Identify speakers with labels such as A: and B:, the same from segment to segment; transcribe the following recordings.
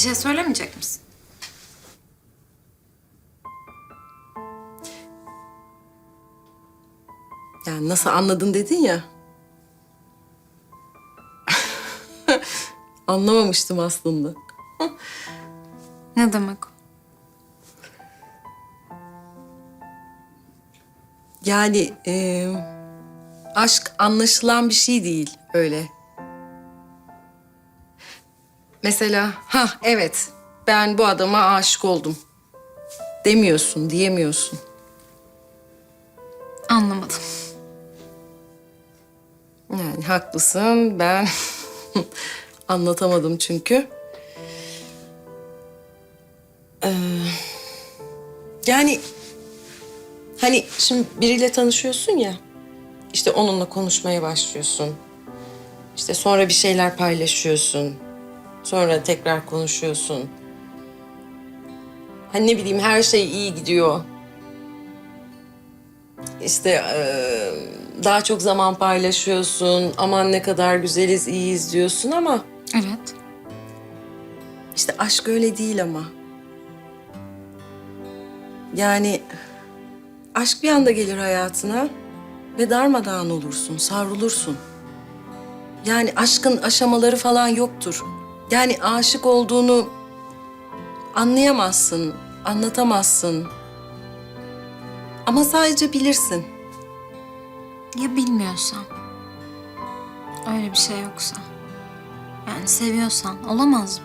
A: Bir şey söylemeyecek misin?
B: Yani nasıl anladın dedin ya. Anlamamıştım aslında.
A: Ne demek o?
B: Yani e, aşk anlaşılan bir şey değil öyle. Mesela ha evet ben bu adama aşık oldum demiyorsun diyemiyorsun.
A: Anlamadım.
B: Yani haklısın ben anlatamadım çünkü. Ee, yani hani şimdi biriyle tanışıyorsun ya. işte onunla konuşmaya başlıyorsun. İşte sonra bir şeyler paylaşıyorsun. Sonra tekrar konuşuyorsun. Hani ne bileyim her şey iyi gidiyor. İşte daha çok zaman paylaşıyorsun. Aman ne kadar güzeliz, iyiyiz diyorsun ama
A: Evet.
B: işte aşk öyle değil ama. Yani aşk bir anda gelir hayatına ve darmadağın olursun, savrulursun. Yani aşkın aşamaları falan yoktur. Yani aşık olduğunu anlayamazsın, anlatamazsın. Ama sadece bilirsin.
A: Ya bilmiyorsan? Öyle bir şey yoksa? Yani seviyorsan olamaz mı?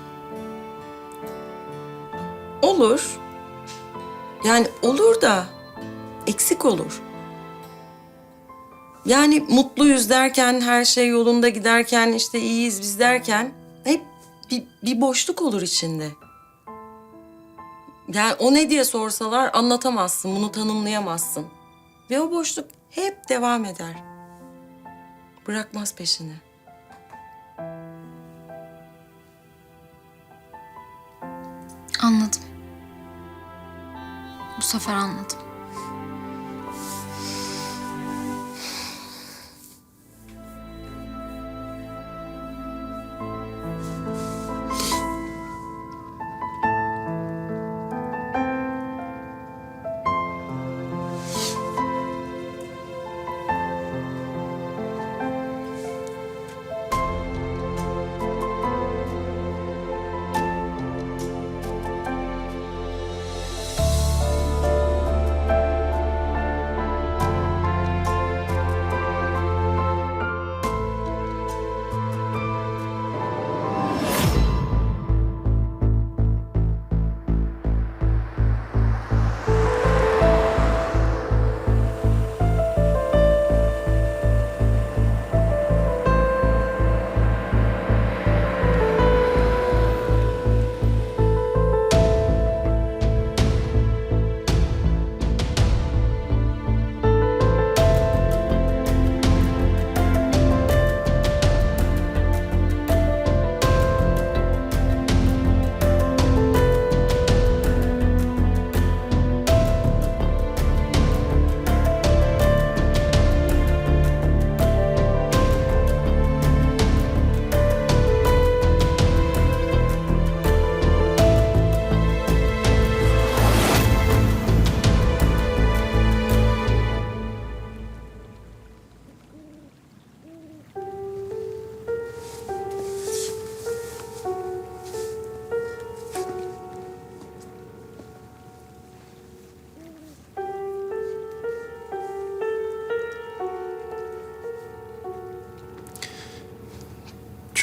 B: Olur. Yani olur da eksik olur. Yani mutluyuz derken, her şey yolunda giderken, işte iyiyiz biz derken hep bir, bir boşluk olur içinde. Yani o ne diye sorsalar anlatamazsın, bunu tanımlayamazsın. Ve o boşluk hep devam eder. Bırakmaz peşini.
A: Anladım. Bu sefer anladım.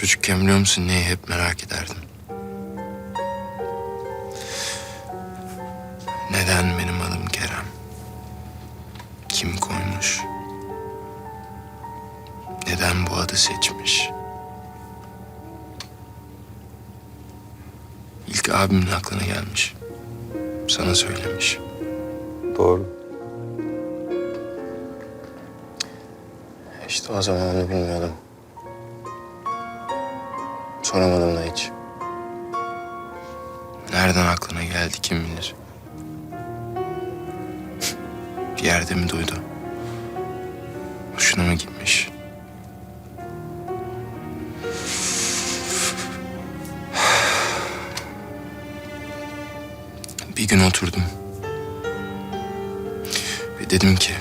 C: Çocukken biliyor musun neyi hep merak ederdim. Neden benim adım Kerem? Kim koymuş? Neden bu adı seçmiş? İlk abimin aklına gelmiş. Sana söylemiş.
D: Doğru. İşte o zaman onu bilmiyordum. Soramadım da hiç.
C: Nereden aklına geldi kim bilir. Bir yerde mi duydu? Hoşuna mı gitmiş? Bir gün oturdum. Ve dedim ki...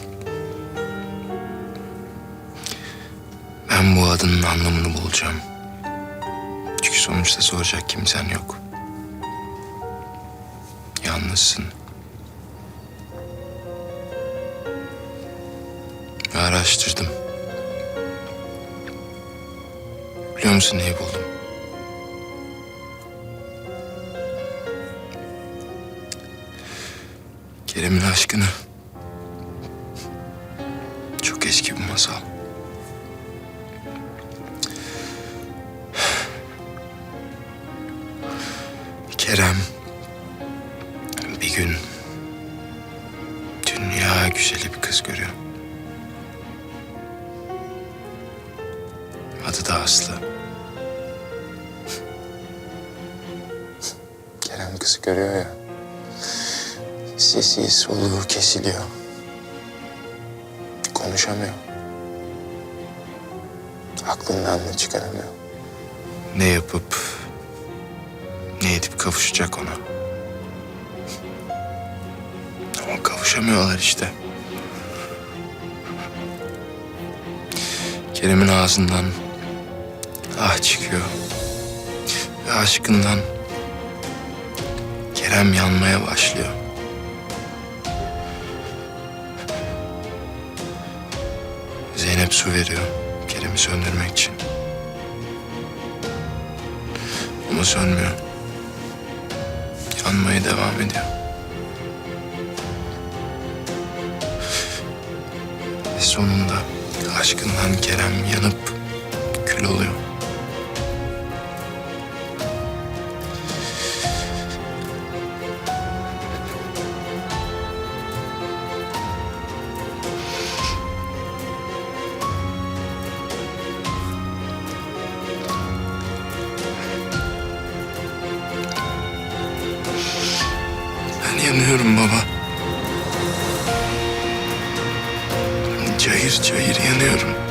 C: Ben bu adının anlamını bulacağım. Sonuçta soracak kimsen yok. Yalnızsın. Ve araştırdım. Biliyor musun neyi buldum? Kerem'in aşkını. Kerem bir gün dünya güzeli bir kız görüyor. Adı da Aslı.
D: Kerem kızı görüyor ya. Sesi soluğu kesiliyor. Konuşamıyor. Aklından da çıkaramıyor.
C: Ne yapıp kavuşacak ona. Ama kavuşamıyorlar işte. Kerem'in ağzından ah çıkıyor. Ve aşkından Kerem yanmaya başlıyor. Zeynep su veriyor Kerem'i söndürmek için. Ama sönmüyor. Yanmaya devam ediyor. Ve sonunda aşkından Kerem yanıp kül oluyor. Ben yanıyorum baba. Cayır cayır yanıyorum.